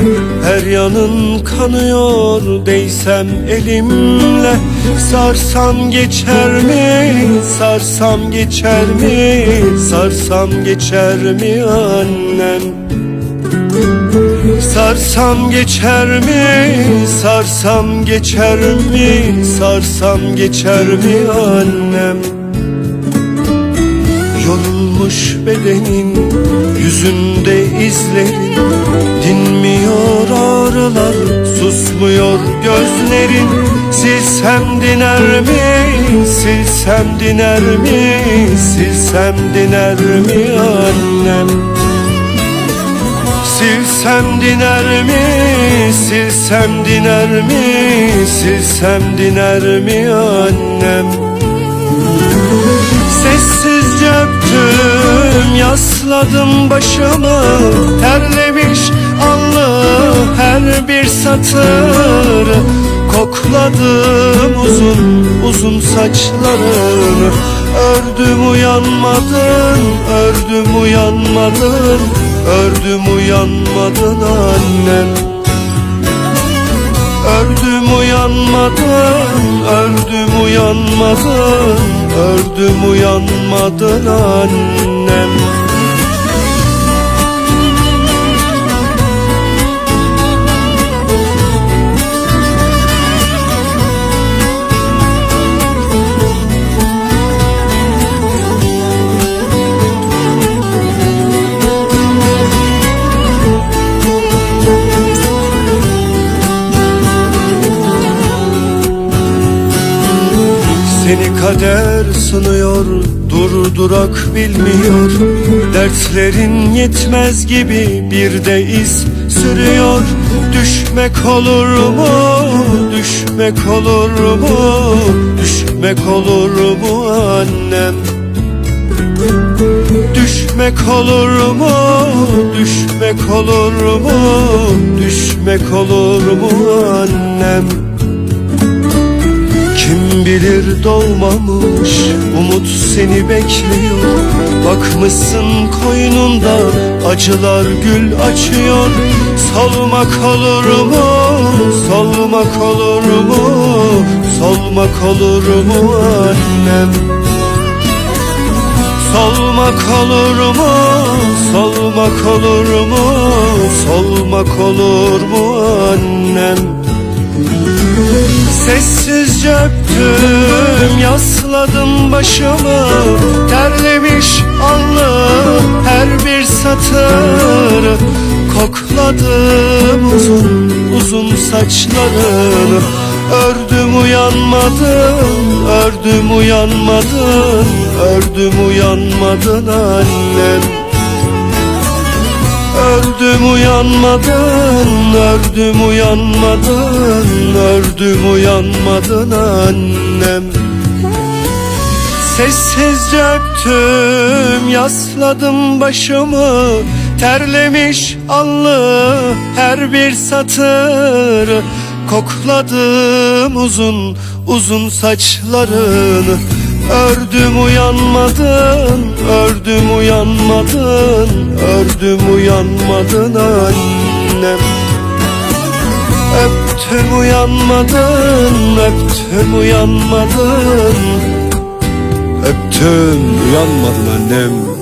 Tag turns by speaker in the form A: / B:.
A: göğsünde Her yanın kanıyor değsem elimle. Sarsam geçer mi, sarsam geçer mi Sarsam geçer mi annem? Sarsam geçer mi, sarsam geçer mi Sarsam geçer mi annem? Yorulmuş bedenin yüzünde izlerin Dinmiyor ağrılar susmuyor gözlerin. Silsem diner mi silsem diner mi Silsem diner mi annem? Silsem diner mi silsem diner mi Silsem diner mi annem? Sessizce öptüm yasladım başımı Terlemiş satır Kokladım uzun uzun saçlarını Ördüm uyanmadın, ördüm uyanmadın Ördüm uyanmadın annem Ördüm uyanmadın, ördüm uyanmadın, ördüm uyanmadın annem. Kader sınıyor, durdurak bilmiyor. Dertlerin yetmez gibi bir de iz sürüyor. Düşmek olur mu, düşmek olur mu, düşmek olur mu annem? Düşmek olur mu, düşmek olur mu, düşmek olur mu annem bilir doğmamış umut seni bekliyor. Bakmışsın koynunda acılar gül açıyor. Solmak olur mu, solmak olur mu, solmak olur mu annem? Solmak olur mu, solmak olur mu, solmak olur mu annem Sessizce öptüm yasladım başımı. Terlemiş allı her bir satır. Kokladım uzun uzun saçlarını Ördüm uyanmadın, ördüm uyanmadın Ördüm uyanmadın annem Ördüm uyanmadın, ördüm uyanmadın, ördüm uyanmadın annem. Sessizce öptüm, yasladım başımı Terlemiş allı her bir satır. Kokladım uzun uzun saçlarını Ördüm uyanmadın, ördüm uyanmadın, ördüm uyanmadın annem. Öptüm uyanmadın, öptüm uyanmadın. Öptüm uyanmadın annem